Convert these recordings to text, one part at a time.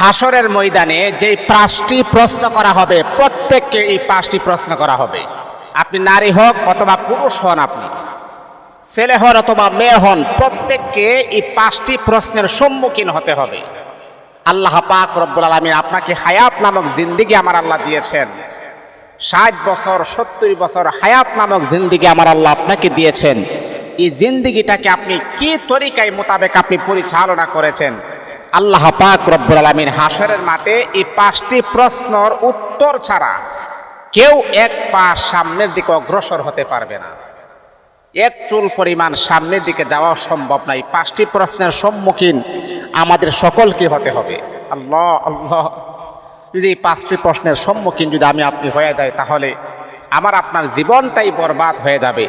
হাসরের ময়দানে যে পাঁচটি প্রশ্ন করা হবে, প্রত্যেককে এই পাঁচটি প্রশ্ন করা হবে। আপনি নারী হোক অথবা পুরুষ হন আপনি, ছেলে হন অথবা মেয়ে হন, প্রত্যেককে এই পাঁচটি প্রশ্নের সম্মুখীন হতে হবে। আল্লাহ পাক রব্বুল আলমিন আপনাকে হায়াত নামক জিন্দিগি আমার আল্লাহ দিয়েছেন। ষাট বছর, সত্তর বছর হায়াত নামক জিন্দিগি আমার আল্লাহ আপনাকে দিয়েছেন। এই জিন্দিগিটাকে আপনি কি তরিকায় মোতাবেক আপনি পরিচালনা করেছেন? আল্লাহ পাক রব্বুল আলমিন হাসরের মাঠে এই পাঁচটি প্রশ্নর উত্তর ছাড়া কেউ এক পা সামনের দিকে অগ্রসর হতে পারবে না। এক চুল পরিমাণ সামনের দিকে যাওয়া সম্ভব নাই পাঁচটি প্রশ্নের সম্মুখীন আমাদের সকলকে হতে হবে। আল্লাহ আল্লাহ। যদি এই পাঁচটি প্রশ্নের সম্মুখীন যদি আমি আপনি হয়ে যাই, তাহলে আমার আপনার জীবনটাই বরবাদ হয়ে যাবে।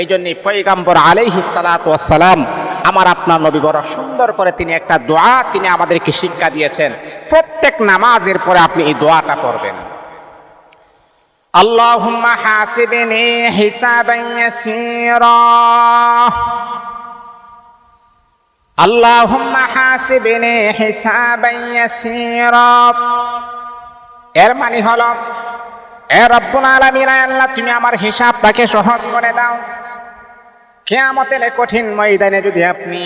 এই জন্যই পৈগাম্বর আলাইহি সালাম আমার আপনার নবী বড় সুন্দর করে তিনি একটা দোয়া তিনি আমাদেরকে শিক্ষা দিয়েছেন। প্রত্যেক নামাজের পরে আপনি এই দোয়াটা করবেন এর মানে হলো, এ রব্বুল আল্লাহ, তুমি আমার হিসাবটাকে সহজ করে দাও। কেয়ামতের কঠিন ময়দানে যদি আপনি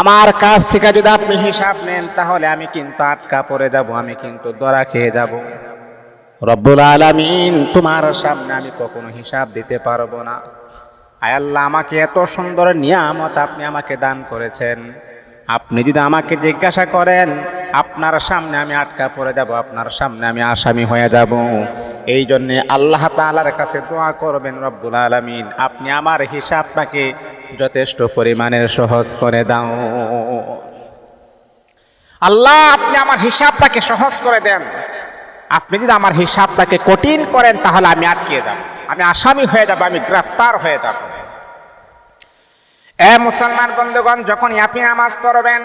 আমার কাছ থেকে যদি আপনি হিসাব নেন, তাহলে আমি কিন্তু আটকা পড়ে যাব, আমি কিন্তু দরা খেয়ে যাব। রব্বুল আলামিন, তোমার সামনে আমি কখনো হিসাব দিতে পারব না। আয় আল্লাহ, আমাকে এত সুন্দর নিয়ামত আপনি আমাকে দান করেছেন। আপনি যদি আমাকে জিজ্ঞাসা করেন আপনার সামনে আমি আটকা পড়ে যাব, আপনার সামনে আমি আসামি হয়ে যাব। এই জন্যে আল্লাহ তাআলার কাছে দোয়া করবেন, রব্বুল আলামিন, আপনি আমার হিসাবটাকে যথেষ্ট পরিমাণের সহজ করে দাও। আল্লাহ, আপনি আমার হিসাবটাকে সহজ করে দেন। আপনি যদি আমার হিসাবটাকে কঠিন করেন, তাহলে আমি আটকে যাব। আমি আসামি হয়ে যাব, আমি গ্রেফতার হয়ে যাব। এ মুসলমান বন্ধুগণ, যখন আপনি নামাজ পড়বেন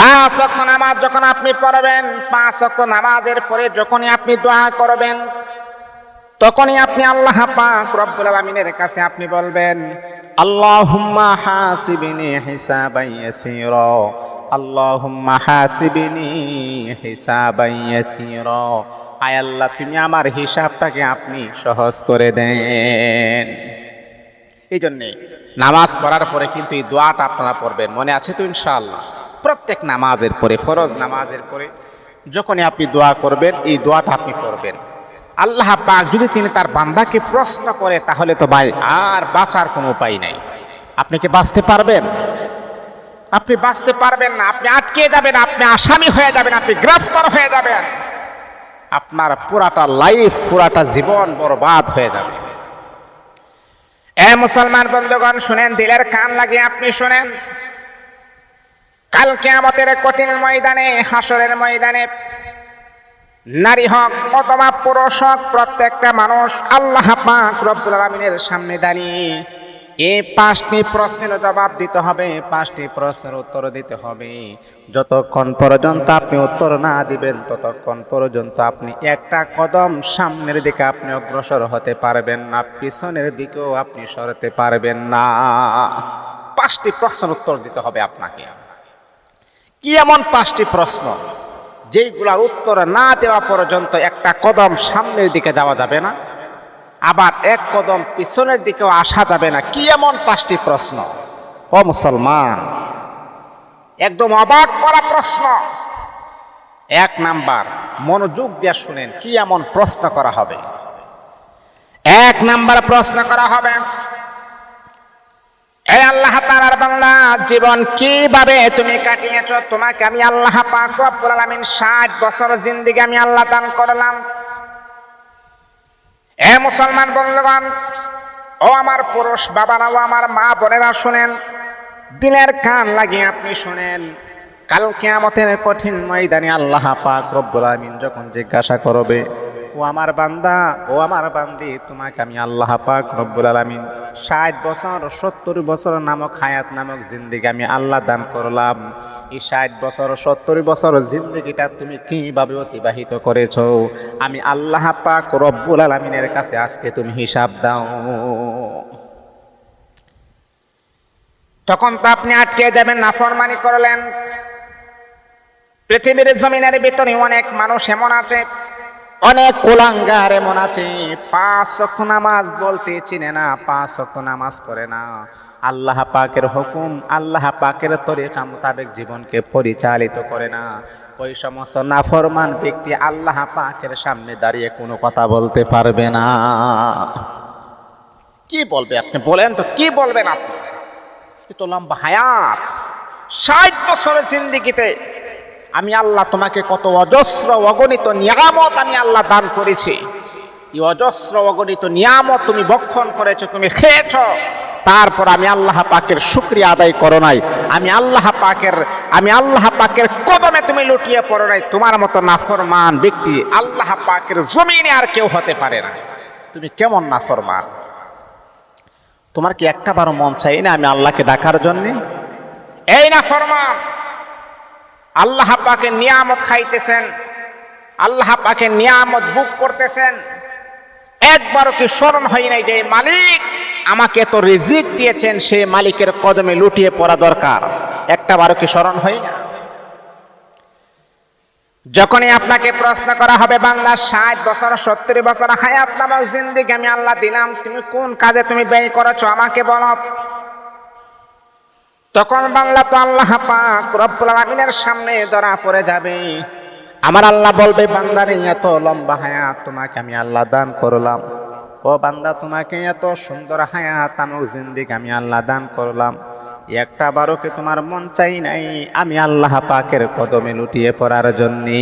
পাঁচ অক্ষ নামাজ যখন আপনি পড়বেন, পাঁচ অক্ষ নামাজের পরে যখনই আপনি দোয়া করবেন, তখনই আপনি আল্লাহ পাক রব্বুল আলামিনের কাছে আপনি বলবেন, আল্লাহুম্মা হাসিবিনি হিসাবান ইয়াসীরা, আল্লাহুম্মা হাসিবিনি হিসাবান ইয়াসীরা। আয় আল্লাহ, তুমি আমার হিসাবটাকে আপনি সহজ করে দেন। এই জন্যে নামাজ পড়ার পরে কিন্তু এই দোয়াটা আপনারা পড়বেন, মনে আছে তো ইনশাআল্লাহ? প্রত্যেক নামাজের পরে, ফরজ নামাজের পরে যখনই আপনি দোয়া করবেন, এই দোয়াটা আপনি পড়বেন আল্লাহ পাক যদি তিনি তার বান্দাকে প্রশ্ন করে, তাহলে তো ভাই আর বাঁচার কোনো উপায় নাই। আপনি কি বাঁচতে পারবেন? আপনি বাঁচতে পারবেন না। আপনি আটকে যাবেন, আপনি আসামি হয়ে যাবেন, আপনি গ্রেফতার হয়ে যাবেন। আপনার পুরাটা লাইফ পুরাটা জীবন বরবাদ হয়ে যাবে। এ মুসলমান বন্ধুগণ, শুনেন, দিলের কান লাগিয়ে আপনি শুনেন। কালকে আমাদের কঠিন ময়দানে হাসরের ময়দানে নারী হক অথবা পুরুষ হক, প্রত্যেকটা মানুষ আল্লাহ পাক আলমিনের সামনে দাঁড়িয়ে এই পাঁচটি প্রশ্নের জবাব দিতে হবে, পাঁচটি প্রশ্নের উত্তর দিতে হবে। যতক্ষণ পর্যন্ত আপনি উত্তর না দিবেন, ততক্ষণ পর্যন্ত আপনি একটা কদম সামনের দিকে আপনি অগ্রসর হতে পারবেন না, পিছনের দিকেও আপনি সরতে পারবেন না। পাঁচটি প্রশ্নের উত্তর দিতে হবে আপনাকে। কি এমন পাঁচটি প্রশ্ন? যেইগুলার উত্তর না দেওয়া পর্যন্ত একটা কদম সামনের দিকে যাওয়া যাবে না, আবার এক কদম পিছনের দিকেও আসা যাবে না। কি এমন পাঁচটি প্রশ্ন? ও মুসলমান, একদম অবাক করা প্রশ্ন। এক নাম্বার, মনোযোগ দিয়ে শুনেন, কি এমন প্রশ্ন করা হবে? এক নাম্বার প্রশ্ন করা হবে এই আল্লাহ তাআলার বাংলা জীবন কীভাবে তুমি কাটিয়েছ? তোমাকে আমি আল্লাহ পাক রব্বুল আলামিন 60 বছর জিন্দেগি আমি আল্লাহ দান করলাম। এ মুসলমান বন্ধুগণ, ও আমার পুরুষ বাবারা, ও আমার মা বোনেরা শুনেন, দিলের কান লাগিয়ে আপনি শুনেন, কাল কিয়ামতের কঠিন ময়দানে আল্লাহ পাক রব্বুল আলামিন যখন জিজ্ঞাসা করবে ও আমার বান্দা, ও আমার বান্দি, তোমাকে আমি আল্লাহ পাক রব্বুল আলামিন ষাট বছর, সত্তর বছর নামক হায়াত নামক জিন্দিগি আমি আল্লাহ দান করলাম। এই ষাট বছর, সত্তর বছর জিন্দিগিটা তুমি কীভাবে অতিবাহিত করেছ? আমি আল্লাহ পাক রব্বুল আলামিনের কাছে আজকে তুমি হিসাব দাও। তখন তো আপনি আটকে যাবেন, নাফরমানি করলেন। পৃথিবীর জমিনের ভিতরে অনেক মানুষ এমন আছে অনেক কোলাঙ্গার এমন আছে। পাঁচ শক্ত নামাজ বলতে চিনে না, পাঁচ শক্ত নামাজ করে না। আল্লাহ পাকের হুকুম, আল্লাহ পাকের তরিকা মোতাবেক জীবনকে পরিচালিত করে না। ওই সমস্ত নাফরমান ব্যক্তি আল্লাহ পাকের সামনে দাঁড়িয়ে কোনো কথা বলতে পারবে না। কি বলবে আপনি বলেন তো, কি বলবেন আপনি? তো লম্বা হায়াত। ষাট বছরের জিন্দিগিতে আমি আল্লাহ তোমাকে কত অজস্র অগণিত নিয়ামত আমি আল্লাহ দান করেছি। এই অজস্র অগণিত নিয়ামত তুমি বক্ষণ করেছ, তুমি খেয়েছ। তারপর আমি আল্লাহ পাকের শুক্রিয়া আদায় করো নাই। আমি আল্লাহ পাকের, আমি আল্লাহ পাকের কদমে তুমি লুটিয়ে পড়ো নাই। তোমার মতো নাফরমান ব্যক্তি আল্লাহ পাকের জমিনে আর কেউ হতে পারে না। তুমি কেমন নাফরমান? তোমার কি একটা বারো মন চাই না আমি আল্লাহকে ডাকার জন্যে? এই না ফরমান আল্লাহ পাকে নিয়ামত খাইতেছেন, আল্লাহ পাকে নিয়ামত বুক করতেছেন। একবারও কি স্মরণ হয় নাই যে মালিক আমাকে তো রিজিক দিয়েছেন, সে মালিকের কদমে লুটিয়ে পড়া দরকার। একটা বারও কি স্মরণ হয় না? যখনই আপনাকে প্রশ্ন করা হবে, বাংলা ষাট বছর, সত্তর বছর হায়াত নামক জিন্দিগি আমি আল্লাহ দিলাম, তুমি কোন কাজে তুমি ব্যয় করেছ? আমাকে বলো। তখন বাংলা তো আল্লাহ পাক রব্বুল আলামিনের সামনে ধরা পড়ে যাবে। আমার আল্লাহ বলবে বান্দারে এত লম্বা হায়াত তোমাকে আমি আল্লাহ দান করলাম। ও বান্দা, তোমাকে এত সুন্দর হায়াত আমার জিন্দিগি আমি আল্লাহ দান করলাম। একটা বারো কি তোমার মন চাই নাই? আমি আল্লাহ পাকের কদমে লুটিয়ে পড়ার জন্যে।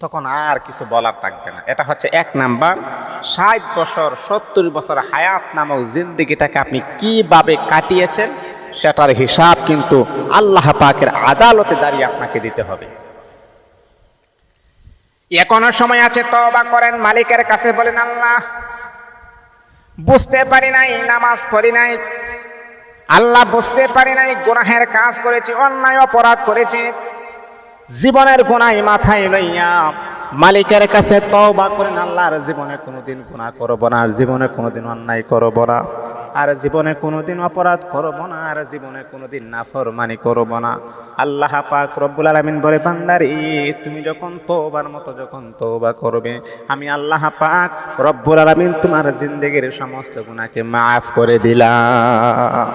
তখন আর কিছু বলার থাকবে না। এটা হচ্ছে এক নাম্বার। ষাট বছর, সত্তর বছর হায়াত নামক জিন্দিগিটাকে আপনি কীভাবে কাটিয়েছেন, সেটার হিসাব কিন্তু আল্লাহ পাকের আদালতে দাঁড়িয়ে আপনাকে দিতে হবে। এখনও সময় আছে তবা করেন, মালিকের কাছে বলেন, আল্লাহ, বুঝতে পারি নাই, নামাজ পড়ি নাই। আল্লাহ, বুঝতে পারি নাই, গুনাহের কাজ করেছি, অন্যায় অপরাধ করেছি। জীবনের গুনাই মাথায় লইয়া মালিকের কাছে তওবা করেন, আল্লাহর জীবনে কোনোদিন গুনাহ করব না, আর জীবনে কোনোদিন অন্যায় করব না, আর জীবনে কোনোদিন অপরাধ করব না, আর জীবনে কোনোদিন নাফরমানি করব না। আল্লাহ পাক রব্বুল আলামিন বলে, বান্দারি, তুমি যখন তওবার মতো যখন তওবা করবে, আমি আল্লাহ পাক রব্বুল আলামিন তোমার জিন্দেগির সমস্ত গুনাহকে মাফ করে দিলাম।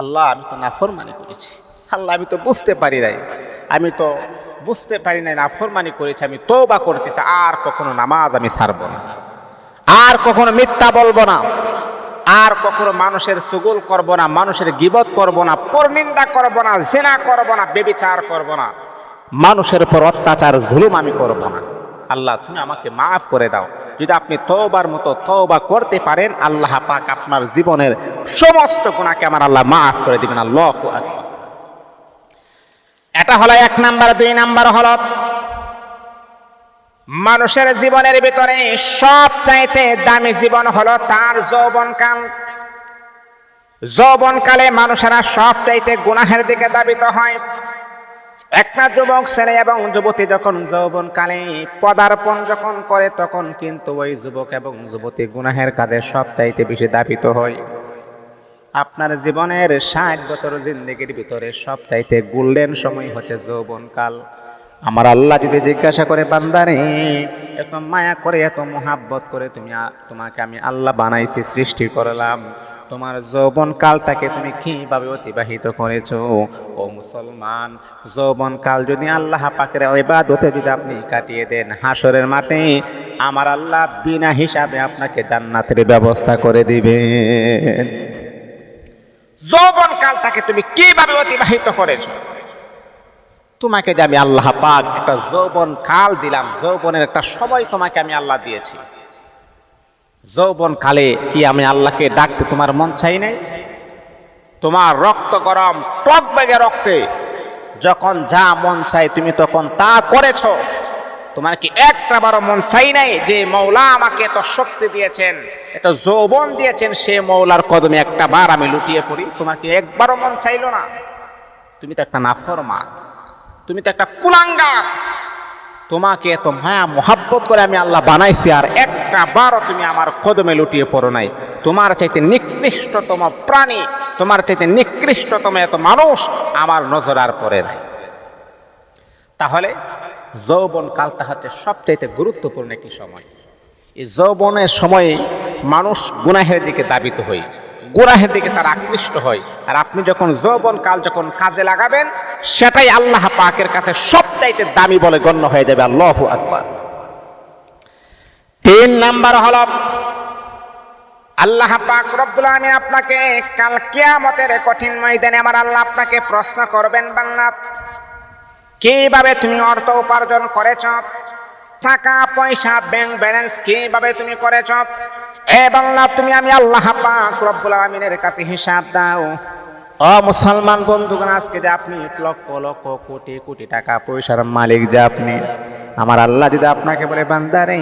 আল্লাহ, আমি তো নাফরমানি করেছি। আল্লাহ, আমি তো বুঝতে পারি নাই। আমি তো বুঝতে পারি নাই নাফরমানি করেছি, আমি তওবা করতেছি, আর কখনো নামাজ আমি ছাড়বো না। আর কখনো মিথ্যা বলব না। আর কখনো মানুষের সুগুল করব না, মানুষের গিবত করব না, পরনিন্দা করব না, জেনা করব না, বেবিচার করব না। মানুষের উপর অত্যাচার, জুলুম আমি করব না। আল্লাহ, তুমি আমাকে মাফ করে দাও। যদি আপনি তওবার মতো তওবা করতে পারেন, আল্লাহ পাক আপনার জীবনের সমস্ত গুণাকে আমার আল্লাহ মাফ করে দিবেন। আল্লাহ আকবার। এটা হলো এক নাম্বার, দুই নাম্বার হলো মানুষের জীবনের ভিতরে সব চাইতে দামি জীবন হলো তার যৌবনকাল। যৌবনকালে মানুষেরা সব চাইতে গুনাহের দিকে দাবিত হয়। একটা যুবক, ছেলে এবং যুবতী যখন যৌবনকালে পদার্পণ যখন করে, তখন কিন্তু ওই যুবক এবং যুবতী গুনাহের কাজে সব চাইতে বেশি দাবিত হয়। আপনার জীবনের ষাট বছর জিন্দগির ভিতরে সব চাইতে গোল্ডেন সময় হচ্ছে যৌবনকাল। আমার আল্লাহ যদি জিজ্ঞাসা করে, বান্দারে, এত মায়া করে, এত মোহাব্বত করে তুমি তোমাকে আমি আল্লাহ বানাইছি, সৃষ্টি করলাম। তোমার যৌবন কালটাকে তুমি কীভাবে অতিবাহিত করেছ? ও মুসলমান যৌবন কাল যদি আল্লাহ পাকের ইবাদতে যদি আপনি কাটিয়ে দেন হাসরের মাঠে, আমার আল্লাহ বিনা হিসাবে আপনাকে জান্নাতের ব্যবস্থা করে দিবেন। যৌবন কালটাকে তুমি কীভাবে অতিবাহিত করেছ? তোমাকে যে আমি আল্লাহ পাক একটা যৌবন কাল দিলাম, যৌবনের একটা সময় তোমাকে আমি আল্লাহ দিয়েছি। যৌবন কালে কি আমি আল্লাহকে ডাকতে তোমার মন চাই নাই? তোমার রক্ত গরম টক বেগে রক্তে, যখন যা মন চাই তুমি তখন তা করেছ। তোমার কি একটা বারো মন চাই নাই? যে মৌলা আমাকে এত শক্তি দিয়েছেন, এত যৌবন দিয়েছেন, সে মৌলার কদমে একটা বার আমি লুটিয়ে পড়ি। তোমার কি একবারও মন চাইলো না? তুমি তো একটা নাফরমান তুমি তো একটা কুলাঙ্গা তোমাকে এত মায়া, মোহাব্বত করে আমি আল্লাহ বানাইছি, আর একটা বারও তুমি আমার কদমে লুটিয়ে পড়ো নাই। তোমার চাইতে নিকৃষ্টতম প্রাণী, তোমার চাইতে নিকৃষ্টতম এত মানুষ আমার নজর আর পড়ে নাই। তাহলে যৌবন কালটা হচ্ছে সবচাইতে গুরুত্বপূর্ণ একটি সময়। এই যৌবনের সময়ে মানুষ গুনাহের দিকে দাবিত হয়, গুনাহের দিকে তার আকৃষ্ট হয়। আর আপনি যখন যৌবন কাল যখন কাজে লাগাবেন, সেটাই আল্লাহ পাকের কাছে সবচাইতে দামি বলে গণ্য হয়ে যাবে। আল্লাহ আকবার। তিন নাম্বার হল, আল্লাহ পাক রব্বুল আমি আপনাকে কাল কেয়ামতের কঠিন ময়দানে আমার আল্লাহ আপনাকে প্রশ্ন করবেন বাংলা কীভাবে তুমি অর্থ উপার্জন করেছ? টাকা, পয়সা ব্যাংক ব্যালেন্স কীভাবে তুমি করেছ? এ বাংলা তুমি আমি আল্লাহ পাক রব্বুল আলামিনের কাছে হিসাব দাও। ও মুসলমান বন্ধুগণ, আজকে যে আপনি লক্ষ লক্ষ কোটি কোটি টাকা পয়সার মালিক যে আপনি, আমার আল্লাহ যদি আপনাকে বলে বান্দারে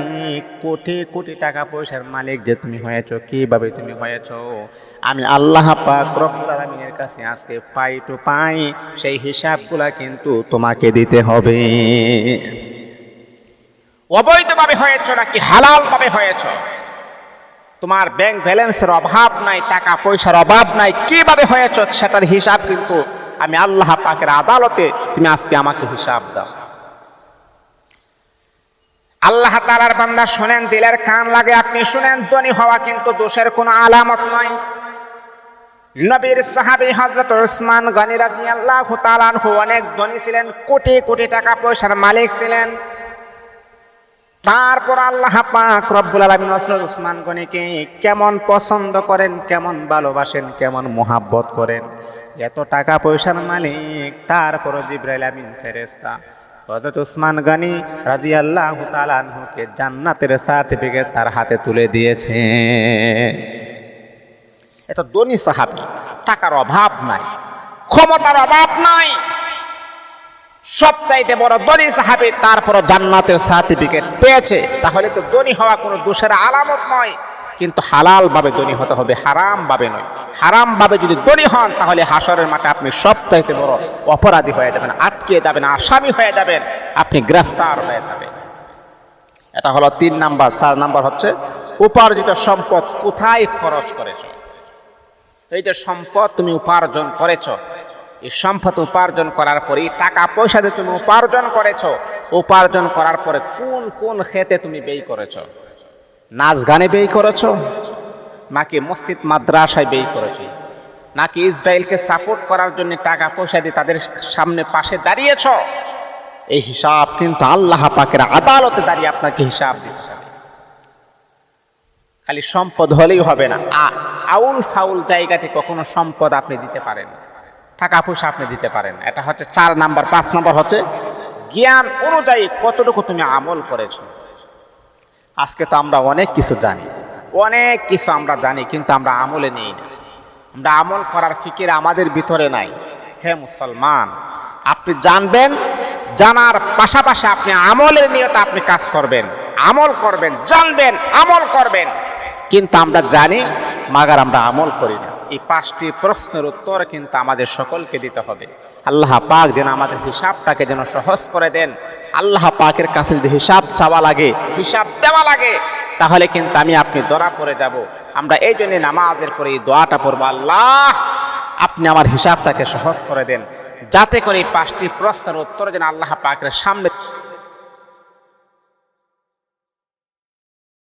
কোটি কোটি টাকা পয়সার মালিক যে তুমি হয়েছো, কীভাবে তুমি হয়েছো? আমি আল্লাহ পাক রব্বুল আলামিনের কাছে আজকে পাই টু পাই সেই হিসাবগুলা কিন্তু তোমাকে দিতে হবে। অবৈধভাবে হয়েছ নাকি হালালভাবে হয়েছ? তোমার ব্যাংক ব্যালেন্সের অভাব নাই, টাকা পয়সার অভাব নাই, কীভাবে হয়েছ সেটার হিসাব কিন্তু আমি আল্লাহ পাকের আদালতে তুমি আজকে আমাকে হিসাব দাও। আল্লাহ তালার বান্দা শোনেন, দিলের কান লাগে, আপনি শুনেন, ধনী হওয়া কিন্তু দোষের কোনো আলামত নয় নবীর সাহাবী হজরত উসমান গনি রাজি আল্লাহ তালানহু অনেক ধনী ছিলেন, কোটি কোটি টাকা পয়সার মালিক ছিলেন। তারপর আল্লাহ পাক রব্বুল আলামিন হযরত উসমান গনিকে কেমন পছন্দ করেন, কেমন ভালোবাসেন, কেমন মোহাব্বত করেন, এত টাকা পয়সার মালিক, তারপর জিব্রাইল আমিন ফেরেশতা। হযরত উসমান গনি রাদিয়াল্লাহু তাআলা আনহুকে জান্নাতের সার্টিফিকেট তার হাতে তুলে দিয়েছে। এত ধনী সাহাবী, টাকার অভাব নাই, ক্ষমতার অভাব নাই। সবচাইতে বড় ধনী সাহাবি তারপর জান্নাতের সার্টিফিকেট পেয়েছে। তাহলে তো ধনী হওয়া কোনো দোষের আলামত নয়। কিন্তু হালাল ভাবে ধনী হতে হবে হারাম ভাবে নয়। হারাম ভাবে যদি ধনী হন, তাহলে হাসরের মাঠে আপনি সবচাইতে বড় অপরাধী হয়ে যাবেন, আটকে যাবেন, আসামি হয়ে যাবেন, আপনি গ্রেফতার হয়ে যাবেন। এটা হলো তিন নাম্বার, চার নাম্বার হচ্ছে, উপার্জিত সম্পদ কোথায় খরচ করেছ? এই যে সম্পদ তুমি উপার্জন করেছ এই সম্পদ উপার্জন করার পরে টাকা পয়সা দিয়ে তুমি উপার্জন করেছ, উপার্জন করার পরে কোন কোন খেতে তুমি ব্যয় করেছ? নাচ গানে ব্যয় করেছ? নাকি মসজিদ, মাদ্রাসায় ব্যয় করেছ? নাকি ইসরায়েলকে সাপোর্ট করার জন্য টাকা পয়সা দিয়ে তাদের সামনে, পাশে দাঁড়িয়েছ? এই হিসাব কিন্তু আল্লাহ পাকের আদালতে দাঁড়িয়ে আপনাকে হিসাব দিতে হবে খালি সম্পদ হলেই হবে না। আউল ফাউল জায়গাতে কখনো সম্পদ আপনি দিতে পারেন টাকা পয়সা আপনি দিতে পারেন। এটা হচ্ছে চার নাম্বার, পাঁচ নাম্বার হচ্ছে জ্ঞান অনুযায়ী কতটুকু তুমি আমল করেছ। আজকে তো আমরা অনেক কিছু জানি, অনেক কিছু আমরা জানি, কিন্তু আমরা আমলে নেই না। আমরা আমল করার ফিকির আমাদের ভিতরে নাই। হে মুসলমান, আপনি জানবেন, জানার পাশাপাশি আপনি আমলের নিয়ত আপনি কাজ করবেন, আমল করবেন, জানবেন, আমল করবেন। কিন্তু আমরা জানি, মাগার আমরা আমল করি না। এই পাঁচটি প্রশ্নের উত্তর কিন্তু আমাদের সকলকে দিতে হবে। আল্লাহ পাক যেন আমাদের হিসাবটাকে যেন সহজ করে দেন। আল্লাহ পাকের কাছে যদি হিসাব চাওয়া লাগে, হিসাব দেওয়া লাগে, তাহলে কিন্তু আমি আপনি দরা পড়ে যাব। আমরা এই জন্য নামাজের পরে এই দোয়াটা পড়ব, আল্লাহ, আপনি আমার হিসাবটাকে সহজ করে দেন। যাতে করে এই পাঁচটি প্রশ্নের উত্তর যেন আল্লাহ পাকের সামনে